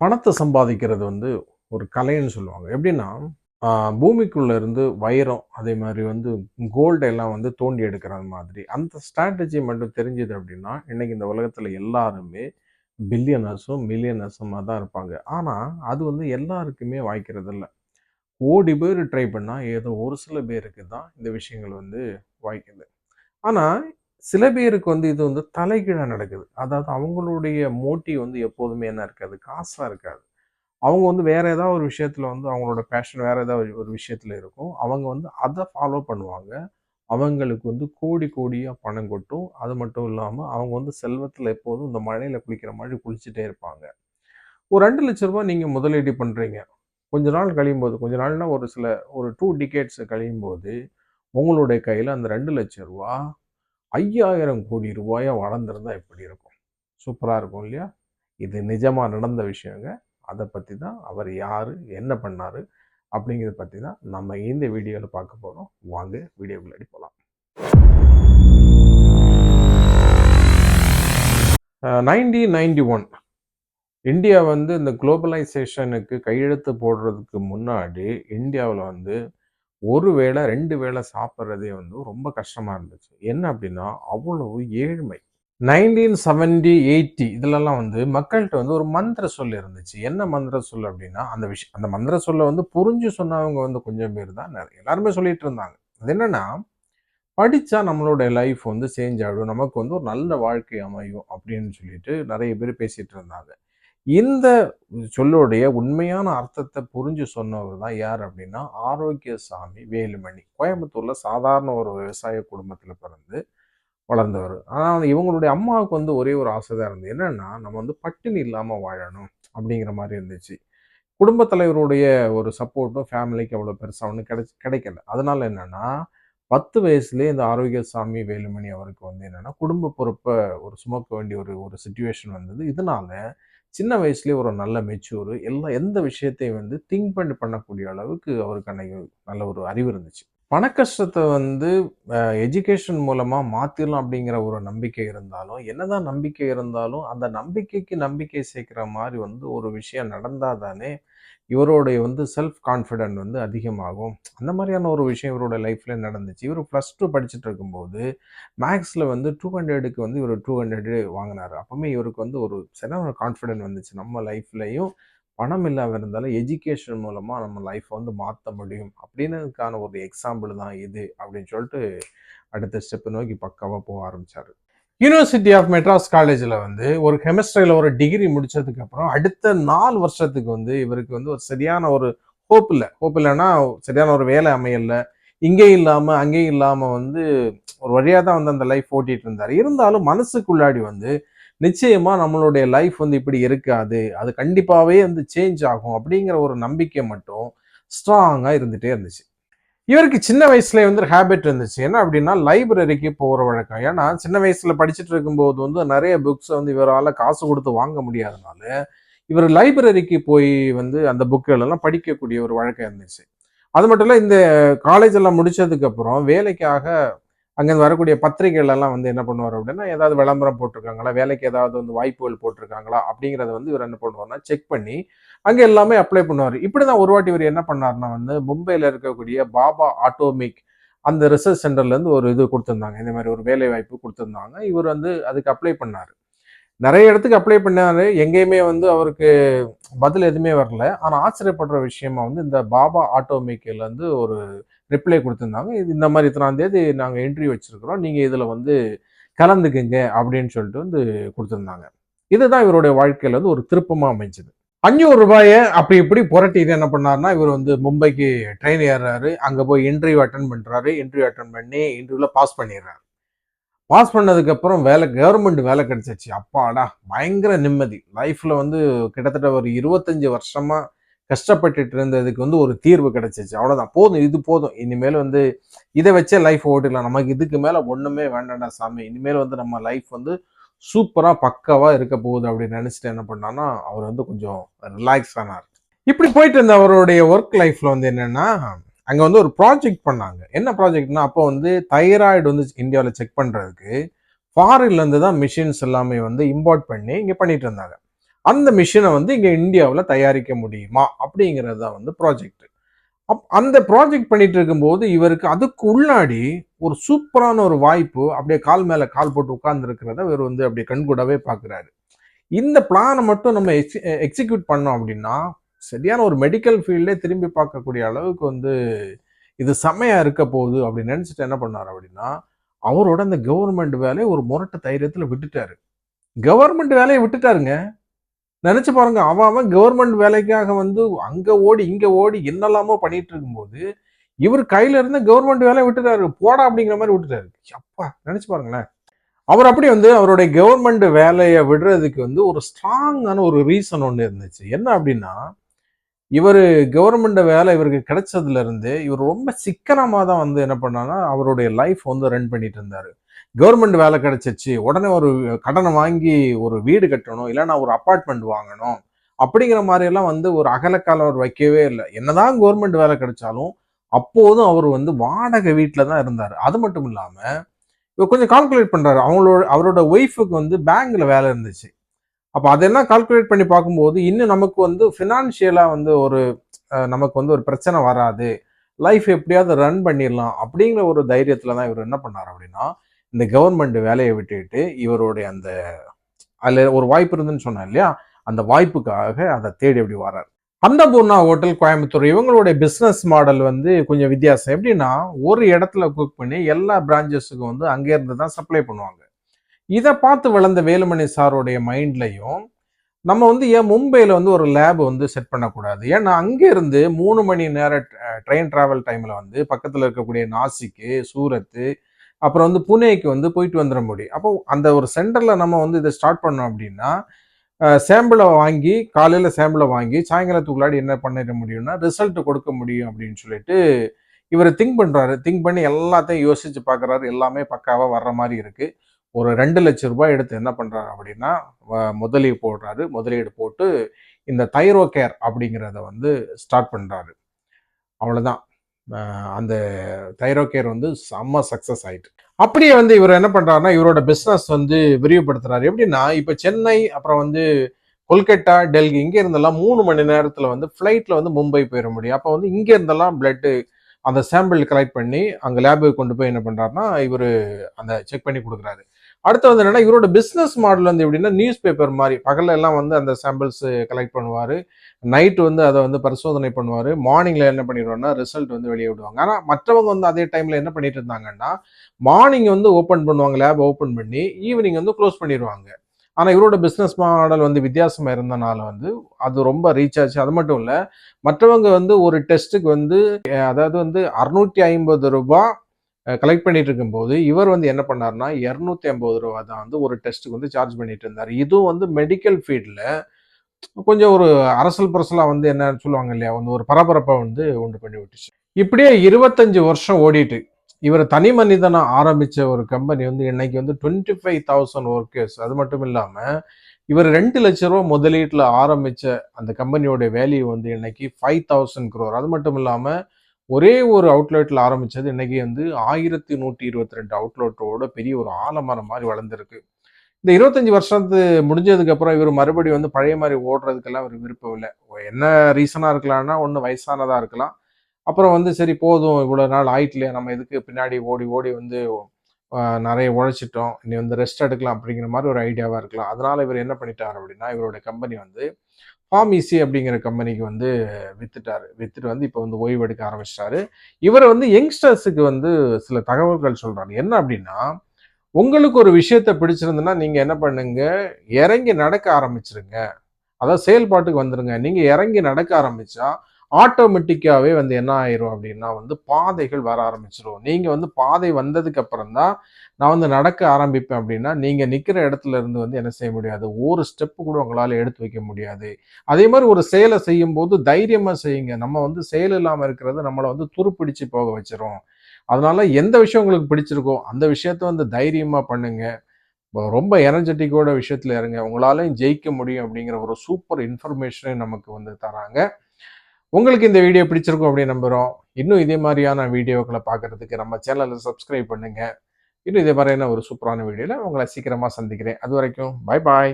பணத்தை சம்பாதிக்கிறது வந்து ஒரு கலைன்னு சொல்லுவாங்க. எப்படின்னா பூமிக்குள்ளே இருந்து வைரம் அதே மாதிரி வந்து கோல்டு எல்லாம் வந்து தோண்டி எடுக்கிற மாதிரி. அந்த ஸ்ட்ராட்டஜி மட்டும் தெரிஞ்சது அப்படின்னா இன்றைக்கி இந்த உலகத்தில் எல்லாருமே பில்லியனர்ஸும் மில்லியனர்ஸுமாக தான் இருப்பாங்க. ஆனால் அது வந்து எல்லாருக்குமே வாய்க்கிறது இல்லை. ஓடி பேர் ட்ரை பண்ணால் ஏதோ ஒரு சில பேருக்கு தான் இந்த விஷயங்கள் வந்து வாய்க்குது. ஆனால் சில பேருக்கு வந்து இது வந்து தலைகீழாக நடக்குது. அதாவது அவங்களுடைய மோட்டிவ் வந்து எப்போதுமே என்ன இருக்காது? காசாக இருக்காது. அவங்க வந்து வேறு ஏதாவது ஒரு விஷயத்தில் வந்து அவங்களோட பேஷன் வேறு ஏதாவது ஒரு- விஷயத்தில் இருக்கும். அவங்க வந்து அதை ஃபாலோ பண்ணுவாங்க. அவங்களுக்கு வந்து கோடி கோடியாக பணம் கொட்டும். அது மட்டும் இல்லாமல் அவங்க வந்து செல்வத்தில் எப்போதும் இந்த மழையில் குளிக்கிற மாதிரி குளிச்சுட்டே இருப்பாங்க. ஒரு ரெண்டு லட்ச ரூபா நீங்கள் முதலீடு பண்ணுறீங்க கொஞ்ச நாள் கழியும் போது கொஞ்ச நாள்னா ஒரு சில ஒரு டூ டிகேட்ஸ் கழியும் போது உங்களுடைய கையில் அந்த ரெண்டு லட்ச ரூபா ஐயாயிரம் கோடி ரூபாயாக வளர்ந்துருந்தா எப்படி இருக்கும்? சூப்பராக இருக்கும் இல்லையா? இது நிஜமாக நடந்த விஷயங்க. அதை பற்றி தான் அவர் யார் என்ன பண்ணார் அப்படிங்கிறத பற்றி தான் நம்ம இந்த வீடியோவில் பார்க்க போகிறோம் வாங்க வீடியோக்குள்ளடி போகலாம் நைன்டீன் நைன்டி ஒன் இந்தியா வந்து இந்த குளோபலைசேஷனுக்கு கையெழுத்து போடுறதுக்கு முன்னாடி இந்தியாவில் வந்து ஒரு வேளை ரெண்டு வேளை சாப்பிட்றதே வந்து ரொம்ப கஷ்டமாக இருந்துச்சு. என்ன அப்படின்னா அவ்வளவு ஏழ்மை. நைன்டீன் செவன்டி எயிட்டி இதுலலாம் வந்து மக்கள்கிட்ட வந்து ஒரு மந்திர சொல் இருந்துச்சு. என்ன மந்திர சொல் அப்படின்னா அந்த விஷயம் அந்த மந்திர சொல்ல வந்து புரிஞ்சு சொன்னவங்க வந்து கொஞ்சம் பேர் தான் நிறைய எல்லாருமே சொல்லிட்டு இருந்தாங்க. அது என்னன்னா படித்தா நம்மளோட லைஃப் வந்து சேஞ்ச் ஆகிடும் நமக்கு வந்து ஒரு நல்ல வாழ்க்கை அமையும் அப்படின்னு சொல்லிட்டு நிறைய பேர் பேசிகிட்டு இருந்தாங்க. இந்த சொல்லுடைய உண்மையான அர்த்தத்தை புரிஞ்சு சொன்னவர் தான் யார் அப்படின்னா ஆரோக்கியசாமி வேலுமணி. கோயம்புத்தூரில் சாதாரண ஒரு விவசாய குடும்பத்தில் பிறந்து வளர்ந்தவர். ஆனால் இவங்களுடைய அம்மாவுக்கு வந்து ஒரே ஒரு ஆசை தான் இருந்தது. என்னென்னா நம்ம வந்து பட்டினி இல்லாமல் வாழணும் அப்படிங்கிற மாதிரி இருந்துச்சு. குடும்பத் தலைவருடைய ஒரு சப்போர்ட்டும் ஃபேமிலிக்கு அவ்வளோ பெருசாக ஒன்றும் கிடைச்சி கிடைக்கல. அதனால என்னென்னா பத்து வயசுலேயே இந்த ஆரோக்கியசாமி வேலுமணி அவருக்கு வந்து என்னென்னா குடும்ப பொறுப்பை ஒரு சுமக்க வேண்டிய ஒரு ஒரு சுச்சுவேஷன் வந்தது. இதனால சின்ன வயசுலேயே ஒரு நல்ல மெச்சூர் எல்லா எந்த விஷயத்தையும் வந்து திங்க் பண்ணி பண்ணக்கூடிய அளவுக்கு அவருக்கு அன்னைக்கு நல்ல ஒரு அறிவு இருந்துச்சு. பண கஷ்டத்தை வந்து எஜுகேஷன் மூலமாக மாற்றிடலாம் அப்படிங்கிற ஒரு நம்பிக்கை இருந்தாலும் என்னதான் நம்பிக்கை இருந்தாலும் அந்த நம்பிக்கைக்கு நம்பிக்கை சேர்க்குற மாதிரி வந்து ஒரு விஷயம் நடந்தால் தானே இவருடைய வந்து செல்ஃப் கான்ஃபிடென்ட் வந்து அதிகமாகும். அந்த மாதிரியான ஒரு விஷயம் இவரோட லைஃப்பில் நடந்துச்சு. இவர் ப்ளஸ் டூ படிச்சுட்டு இருக்கும்போது மேக்ஸில் வந்து டூ ஹண்ட்ரடுக்கு வந்து இவர் டூ ஹண்ட்ரடு வாங்கினார். அப்போவுமே இவருக்கு வந்து ஒரு சரியான ஒரு கான்ஃபிடென்ட் வந்துச்சு. நம்ம லைஃப்லையும் பணம் இல்லாமல் இருந்தாலும் எஜுகேஷன் மூலமாக நம்ம லைஃப்பை வந்து மாற்ற முடியும். அப்படின்னதுக்கான ஒரு எக்ஸாம்பிள் தான் இது அப்படின்னு சொல்லிட்டு அடுத்த ஸ்டெப் நோக்கி பக்காவாக போக ஆரம்பித்தார் யூனிவர்சிட்டி ஆஃப் மெட்ராஸ் காலேஜில் வந்து ஒரு கெமிஸ்ட்ரியில் ஒரு டிகிரி முடித்ததுக்கப்புறம் அடுத்த நாலு வருஷத்துக்கு வந்து இவருக்கு வந்து ஒரு சரியான ஒரு ஹோப் இல்லை. ஹோப் இல்லைன்னா சரியான ஒரு வேலை அமையலை. இங்கேயும் இல்லாமல் அங்கேயும் இல்லாமல் வந்து ஒரு வழியாக தான் வந்து அந்த லைஃப் ஓட்டிகிட்டு இருந்தார். இருந்தாலும் மனசுக்குள்ளாடி வந்து நிச்சயமாக நம்மளுடைய லைஃப் வந்து இப்படி இருக்காது. அது கண்டிப்பாகவே வந்து சேஞ்ச் ஆகும் அப்படிங்கிற ஒரு நம்பிக்கை மட்டும் ஸ்ட்ராங்காக இருந்துகிட்டே இருந்துச்சு. இவருக்கு சின்ன வயசுல வந்து ஒரு ஹேபிட் இருந்துச்சு. என்ன அப்படின்னா லைப்ரரிக்கு போகிற வழக்கம். ஏன்னா சின்ன வயசில் படிச்சுட்டு இருக்கும்போது வந்து நிறைய புக்ஸை வந்து இவரால் காசு கொடுத்து வாங்க முடியாதனால இவர் லைப்ரரிக்கு போய் வந்து அந்த புக்குகளெல்லாம் படிக்கக்கூடிய ஒரு வழக்கம் இருந்துச்சு. அது மட்டும் இல்லை இந்த காலேஜ் எல்லாம் முடிச்சதுக்கு அப்புறம் வேலைக்காக அங்கேருந்து வரக்கூடிய பத்திரிகைகள் எல்லாம் வந்து என்ன பண்ணுவார் அப்படின்னா ஏதாவது விளம்பரம் போட்டிருக்காங்களா வேலைக்கு ஏதாவது வந்து வாய்ப்புகள் போட்டிருக்காங்களா அப்படிங்கிறத வந்து இவர் என்ன பண்ணுவார்னா செக் பண்ணி அங்கே எல்லாமே அப்ளை பண்ணுவார். இப்படி தான் ஒரு வாட்டி இவர் என்ன பண்ணார்னா வந்து மும்பையில் இருக்கக்கூடிய பாபா ஆட்டோமிக் அந்த ரிசர்ச் சென்டர்லேருந்து ஒரு இது கொடுத்துருந்தாங்க. இந்த மாதிரி ஒரு வேலை வாய்ப்பு கொடுத்துருந்தாங்க. இவர் வந்து அதுக்கு அப்ளை பண்ணார். நிறைய இடத்துக்கு அப்ளை பண்ணாரு. எங்கேயுமே வந்து அவருக்கு பதில் எதுவுமே வரல. ஆனால் ஆச்சரியப்படுற விஷயமா வந்து இந்த பாபா ஆட்டோமேக்கில் வந்து ஒரு ரிப்ளை கொடுத்துருந்தாங்க. இது இந்த மாதிரி இத்தனாம் தேதி நாங்கள் இன்டர்வியூ வச்சுருக்குறோம். நீங்கள் இதில் வந்து கலந்துக்குங்க அப்படின்னு சொல்லிட்டு வந்து கொடுத்துருந்தாங்க. இதுதான் இவருடைய வாழ்க்கையில் வந்து ஒரு திருப்பமாக அமைஞ்சது. அஞ்சூறு ரூபாயை அப்படி இப்படி புரட்டிட்டு என்ன பண்ணாருன்னா இவர் வந்து மும்பைக்கு ட்ரெயின் ஏறுறாரு. அங்கே போய் இன்டர்வியூ அட்டன் பண்ணுறாரு இன்டர்வியூ அட்டன் பண்ணி இன்டர்வியூவில் பாஸ் பண்ணிடுறாரு. பாஸ் பண்ணதுக்கப்புறம் வேலை கவர்மெண்ட் வேலை கிடைச்சிச்சு. அப்பாடா பயங்கர நிம்மதி. லைஃப்பில் வந்து கிட்டத்தட்ட ஒரு இருபத்தஞ்சு வருஷமாக கஷ்டப்பட்டுட்டு இருந்ததுக்கு வந்து ஒரு தீர்வு கிடைச்சிச்சு. அவ்வளோதான் போதும் இது போதும். இனிமேல் வந்து இதை வச்சே லைஃப் ஓட்டிடலாம். நமக்கு இதுக்கு மேலே ஒன்றுமே வேண்டாம்டா சாமி. இனிமேல் வந்து நம்ம லைஃப் வந்து சூப்பராக பக்காவாக இருக்க போகுது அப்படின்னு நினச்சிட்டு என்ன பண்ணான்னா அவர் வந்து கொஞ்சம் ரிலாக்ஸ் ஆனார். இப்படி போயிட்டு இருந்த அவருடைய ஒர்க் லைஃப்பில் வந்து என்னென்னா அங்கே வந்து ஒரு ப்ராஜெக்ட் பண்ணாங்க. என்ன ப்ராஜெக்ட்னா அப்போ வந்து தைராய்டு வந்து இந்தியாவில் செக் பண்ணுறதுக்கு ஃபாரின்லேருந்து தான் மிஷின்ஸ் எல்லாமே வந்து இம்போர்ட் பண்ணி இங்கே பண்ணிட்டு இருந்தாங்க. அந்த மிஷினை வந்து இங்கே இந்தியாவில் தயாரிக்க முடியுமா? அப்படிங்கிறது தான் வந்து ப்ராஜெக்ட் அப் அந்த ப்ராஜெக்ட் பண்ணிட்டு இருக்கும்போது இவருக்கு அதுக்கு உள்ளாடி ஒரு சூப்பரான ஒரு வாய்ப்பு அப்படியே கால் மேலே கால் போட்டு உட்கார்ந்துருக்கிறத இவர் வந்து அப்படியே கண்கூடாவே பார்க்குறாரு. இந்த பிளானை மட்டும் நம்ம எக்ஸி எக்ஸிக்யூட் பண்ணோம் அப்படின்னா சரியான ஒரு மெடிக்கல் ஃபீல்டே திரும்பி பார்க்கக்கூடிய அளவுக்கு வந்து இது செம்மையாக இருக்க போகுது அப்படின்னு நினச்சிட்டு என்ன பண்ணார் அப்படின்னா அவரோட அந்த கவர்மெண்ட் வேலையை ஒரு முரட்டு தைரியத்தில் விட்டுட்டாரு. கவர்மெண்ட் வேலையை விட்டுட்டாருங்க. நினச்சி பாருங்க அவன் அவன் கவர்மெண்ட் வேலைக்காக வந்து அங்கே ஓடி இங்கே ஓடி என்னெல்லாமோ பண்ணிட்டு இருக்கும்போது இவர் கையில இருந்த கவர்மெண்ட் வேலையை விட்டுட்டாரு. போடா அப்படிங்கிற மாதிரி விட்டுட்டாரு. அப்பா நினச்சி பாருங்களேன். அவர் அப்படி வந்து அவருடைய கவர்மெண்ட் வேலையை விடுறதுக்கு வந்து ஒரு ஸ்ட்ராங்கான ஒரு ரீசன் ஒன்று இருந்துச்சு. என்ன அப்படின்னா இவர் கவர்மெண்ட் வேலை இவருக்கு கிடைச்சதுலேருந்து இவர் ரொம்ப சிக்கனமாக தான் வந்து என்ன பண்ணான்னா அவருடைய லைஃப் வந்து ரன் பண்ணிட்டு இருந்தார். கவர்மெண்ட் வேலை கிடைச்சிச்சு உடனே ஒரு கடனை வாங்கி ஒரு வீடு கட்டணும் இல்லைன்னா ஒரு அப்பார்ட்மெண்ட் வாங்கணும் அப்படிங்கிற மாதிரி எல்லாம் வந்து ஒரு அகலக்காலம் அவர் வைக்கவே இல்லை. என்னதான் கவர்மெண்ட் வேலை கிடைச்சாலும் அப்போதும் அவர் வந்து வாடகை வீட்டில் தான் இருந்தார். அது மட்டும் இல்லாமல் இவர் கொஞ்சம் கால்குலேட் பண்ணுறாரு அவங்களோட அவரோட ஒய்ஃபுக்கு வந்து பேங்க்கில் வேலை இருந்துச்சு. அப்போ அதெல்லாம் கால்குலேட் பண்ணி பார்க்கும்போது இன்னும் நமக்கு வந்து ஃபினான்ஷியலாக வந்து ஒரு நமக்கு வந்து ஒரு பிரச்சனை வராது. லைஃப் எப்படியாவது ரன் பண்ணிடலாம் அப்படிங்கிற ஒரு தைரியத்தில் தான் இவர் என்ன பண்ணார் அப்படின்னா இந்த கவர்மெண்ட் வேலையை விட்டுட்டு இவருடைய அந்த அதில் ஒரு வாய்ப்பு இருந்துன்னு சொன்னேன் இல்லையா? அந்த வாய்ப்புக்காக அதை தேடி எப்படி வர்றார் அன்னபூர்ணா ஹோட்டல் கோயம்புத்தூர் இவங்களுடைய பிஸ்னஸ் மாடல் வந்து கொஞ்சம் வித்தியாசம். எப்படின்னா ஒரு இடத்துல குக் பண்ணி எல்லா பிரான்ச்சஸுக்கும் வந்து அங்கேருந்து தான் சப்ளை பண்ணுவாங்க. இதை பார்த்து வளர்ந்த வேலுமணி சாருடைய மைண்ட்லையும் நம்ம வந்து ஏன் மும்பையில் வந்து ஒரு லேப் வந்து செட் பண்ணக்கூடாது? ஏன்னா அங்கேருந்து மூணு மணி நேரம் ட்ரெயின் ட்ராவல் டைமில் வந்து பக்கத்தில் இருக்கக்கூடிய நாசிக்கு சூரத்து அப்புறம் வந்து புனேக்கு வந்து போயிட்டு வந்துட முடியும். அப்போ அந்த ஒரு சென்டரில் நம்ம வந்து இதை ஸ்டார்ட் பண்ணோம் அப்படின்னா சாம்பிளை வாங்கி காலையில் சாம்பிளை வாங்கி சாயங்காலத்துக்குள்ளாடி என்ன பண்ணிட முடியும்னா ரிசல்ட் கொடுக்க முடியும் அப்படின்னு சொல்லிட்டு இவர் திங்க் பண்ணுறாரு திங்க் பண்ணி எல்லாத்தையும் யோசிச்சு பார்க்குறாரு எல்லாமே பக்காவாக வர்ற மாதிரி இருக்குது ஒரு ரெண்டு லட்சம் ரூபாய் எடுத்து என்ன பண்ணுறாரு அப்படின்னா முதலீடு போடுறாரு. முதலீடு போட்டு இந்த தைரோ கேர் அப்படிங்கிறத வந்து ஸ்டார்ட் பண்ணுறாரு அவ்வளோதான் அந்த தைரோ கேர் வந்து செம்ம சக்ஸஸ் ஆயிட்டு. அப்படியே வந்து இவர் என்ன பண்ணுறாருன்னா இவரோட பிஸ்னஸ் வந்து விரிவுபடுத்துறாரு. எப்படின்னா இப்போ சென்னை அப்புறம் வந்து கொல்கட்டா டெல்லி இங்கே இருந்தெல்லாம் மூணு மணி நேரத்தில் வந்து ஃப்ளைட்டில் வந்து மும்பை போயிட முடியும். அப்போ வந்து இங்கே இருந்தெல்லாம் பிளட்டு அந்த சாம்பிள் கலெக்ட் பண்ணி அங்கே லேபுக்கு கொண்டு போய் என்ன பண்ணுறாருன்னா இவர் அந்த செக் பண்ணி கொடுக்குறாரு. அடுத்து வந்து என்னன்னா இவரோட பிஸ்னஸ் மாடல் வந்து எப்படின்னா நியூஸ் பேப்பர் மாதிரி. பகல்ல எல்லாம் வந்து அந்த சாம்பிள்ஸ் கலெக்ட் பண்ணுவார். நைட் வந்து அதை வந்து பரிசோதனை பண்ணுவார். மார்னிங்ல என்ன பண்ணிடுவாருன்னா ரிசல்ட் வந்து வெளியே விடுவாங்க. ஆனால் மற்றவங்க வந்து அதே டைம்ல என்ன பண்ணிட்டு இருந்தாங்கன்னா மார்னிங் வந்து ஓப்பன் பண்ணுவாங்க லேப் ஓப்பன் பண்ணி ஈவினிங் வந்து க்ளோஸ் பண்ணிடுவாங்க. ஆனால் இவரோட பிஸ்னஸ் மாடல் வந்து வித்தியாசமாக இருந்தனால வந்து அது ரொம்ப ரீச் ஆச்சு அது மட்டும் இல்லை மற்றவங்க வந்து ஒரு டெஸ்ட்டுக்கு வந்து அதாவது வந்து அறுநூற்றி ஐம்பது ரூபாய் கலெக்ட் பண்ணிட்டு இருக்கும்போது இவர் வந்து என்ன பண்ணார்னா இரநூத்தி ஐம்பது ரூபா தான் வந்து ஒரு டெஸ்ட்டுக்கு வந்து சார்ஜ் பண்ணிட்டு இருந்தார் இதுவும் வந்து மெடிக்கல் ஃபீல்டில் கொஞ்சம் ஒரு அரசல் பரசலாக வந்து என்ன சொல்லுவாங்க இல்லையா வந்து ஒரு பரபரப்பை வந்து உண்டு பண்ணி விட்டுச்சு. இப்படியே இருபத்தஞ்சு வருஷம் ஓடிட்டு இவர் தனி மனிதனாக ஆரம்பித்த ஒரு கம்பெனி வந்து இன்னைக்கு வந்து டுவெண்ட்டி ஃபைவ் தௌசண்ட் ஒர்க்கர்ஸ் அது மட்டும் இல்லாமல் இவர் ரெண்டு லட்ச ரூபா முதலீட்டில் ஆரம்பித்த அந்த கம்பெனியோட வேல்யூ வந்து இன்னைக்கு ஃபைவ் தௌசண்ட் க்ரோர் அது மட்டும் இல்லாமல் ஒரே ஒரு அவுட்லெட்டில் ஆரம்பித்தது இன்றைக்கி வந்து ஆயிரத்தி நூற்றி இருபத்தி ரெண்டு அவுட்லெட்டோட பெரிய ஒரு ஆலமரம் மாதிரி வளர்ந்துருக்கு. இந்த இருபத்தஞ்சி வருஷத்து முடிஞ்சதுக்கப்புறம் இவர் மறுபடியும் வந்து பழைய மாதிரி ஓடுறதுக்கெல்லாம் அவர் விருப்பம் இல்லை என்ன ரீசனாக இருக்கலாம்னா ஒன்று வயசானதாக இருக்கலாம். அப்புறம் வந்து சரி போதும் இவ்வளோ நாள் ஆயிட்டுலையே நம்ம எதுக்கு பின்னாடி ஓடி ஓடி வந்து நிறைய உழைச்சிட்டோம். இனி வந்து ரெஸ்ட் எடுக்கலாம் அப்படிங்கிற மாதிரி ஒரு ஐடியாவாக இருக்கலாம். அதனால் இவர் என்ன பண்ணிட்டார் அப்படின்னா இவருடைய கம்பெனி வந்து ஃபார்மிசி அப்படிங்கிற கம்பெனிக்கு வந்து வித்துட்டாரு. வித்துட்டு வந்து இப்போ வந்து ஓய்வு எடுக்க ஆரம்பிச்சிட்டாரு. இவர் வந்து யங்ஸ்டர்ஸுக்கு வந்து சில தகவல்கள் சொல்கிறாரு என்ன அப்படின்னா உங்களுக்கு ஒரு விஷயத்த பிடிச்சிருந்துன்னா நீங்கள் என்ன பண்ணுங்க இறங்கி நடக்க ஆரம்பிச்சிருங்க. அதாவது செயல்பாட்டுக்கு வந்துடுங்க நீங்கள் இறங்கி நடக்க ஆரம்பித்தா ஆட்டோமேட்டிக்காகவே வந்து என்ன ஆயிரும் அப்படின்னா வந்து பாதைகள் வர ஆரம்பிச்சிடும் நீங்கள் வந்து பாதை வந்ததுக்கு அப்புறம் தான் நான் வந்து நடக்க ஆரம்பிப்பேன் அப்படின்னா நீங்கள் நிற்கிற இடத்துல இருந்து வந்து என்ன செய்ய முடியாது? ஒரு ஸ்டெப்பு கூட உங்களால் எடுத்து வைக்க முடியாது. அதே மாதிரி ஒரு செயலை செய்யும் போது செய்யுங்க. நம்ம வந்து செயல் இல்லாமல் இருக்கிறது நம்மளை வந்து துருப்பிடிச்சு போக வச்சிரும். அதனால எந்த விஷயம் உங்களுக்கு பிடிச்சிருக்கோ அந்த விஷயத்த வந்து தைரியமாக பண்ணுங்க. ரொம்ப எனர்ஜெட்டிக்கோட விஷயத்தில் இருங்க உங்களாலையும் ஜெயிக்க முடியும் அப்படிங்கிற ஒரு சூப்பர் இன்ஃபர்மேஷனை நமக்கு வந்து தராங்க. உங்களுக்கு இந்த வீடியோ பிடிச்சிருக்கும் அப்படின்னு நம்புகிறோம் இன்னும் இதே மாதிரியான வீடியோக்களை பார்க்குறதுக்கு நம்ம சேனலை சப்ஸ்கிரைப் பண்ணுங்கள் இன்னும் இதே மாதிரியான ஒரு சூப்பரான வீடியோவில் உங்களை சீக்கிரமாக சந்திக்கிறேன். அது வரைக்கும் பாய் பாய்